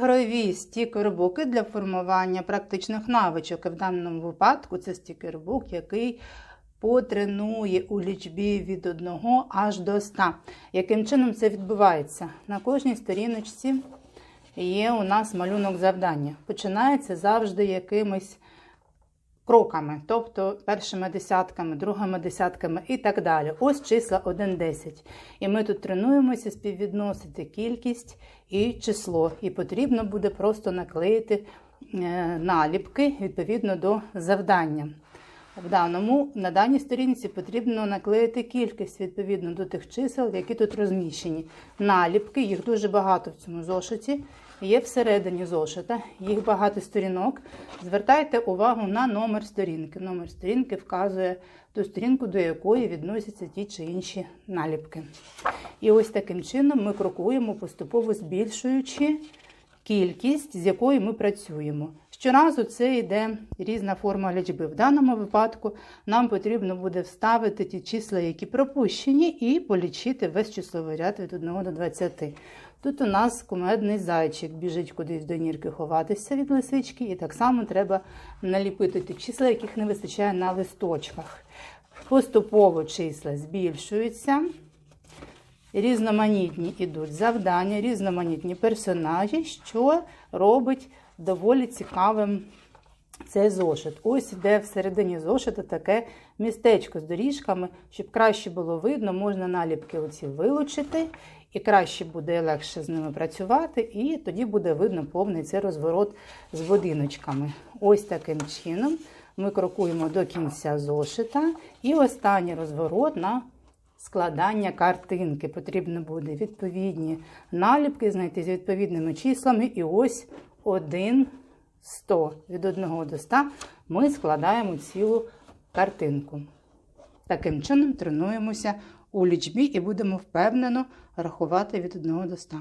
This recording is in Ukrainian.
Ігрові стікербуки для формування практичних навичок. В даному випадку це стікербук, який потренує у лічбі від 1 аж до 100. Яким чином це відбувається? На кожній сторіночці є у нас малюнок завдання. Починається завжди якимись кроками, тобто першими десятками, другими десятками і так далі. Ось числа 1-10. І ми тут тренуємося співвідносити кількість і число. І потрібно буде просто наклеїти е, наліпки відповідно до завдання. В даному на даній сторінці потрібно наклеїти кількість відповідно до тих чисел, які тут розміщені. Наліпки, їх дуже багато в цьому зошиті. Є всередині зошита, їх багато сторінок. Звертайте увагу на номер сторінки. Номер сторінки вказує ту сторінку, до якої відносяться ті чи інші наліпки. І ось таким чином ми крокуємо, поступово збільшуючи кількість, з якою ми працюємо. Щоразу це йде різна форма лічби. В даному випадку нам потрібно буде вставити ті числа, які пропущені, і полічити весь числовий ряд від 1 до 20. Тут у нас кумедний зайчик біжить кудись до нірки ховатися від лисички, і так само треба наліпити ті числа, яких не вистачає на листочках. Поступово числа збільшуються. Різноманітні ідуть завдання, різноманітні персонажі, що робить доволі цікавим цей зошит. Ось йде всередині зошита таке містечко з доріжками, щоб краще було видно, можна наліпки оці вилучити, і краще буде легше з ними працювати, і тоді буде видно повний цей розворот з будиночками. Ось таким чином ми крокуємо до кінця зошита. І останній розворот на складання картинки. Потрібно буде відповідні наліпки знайти з відповідними числами. І ось 1 100. Від 1 до 100 ми складаємо цілу картинку. Таким чином тренуємося у лічбі і будемо впевнено рахувати від 1 до 100.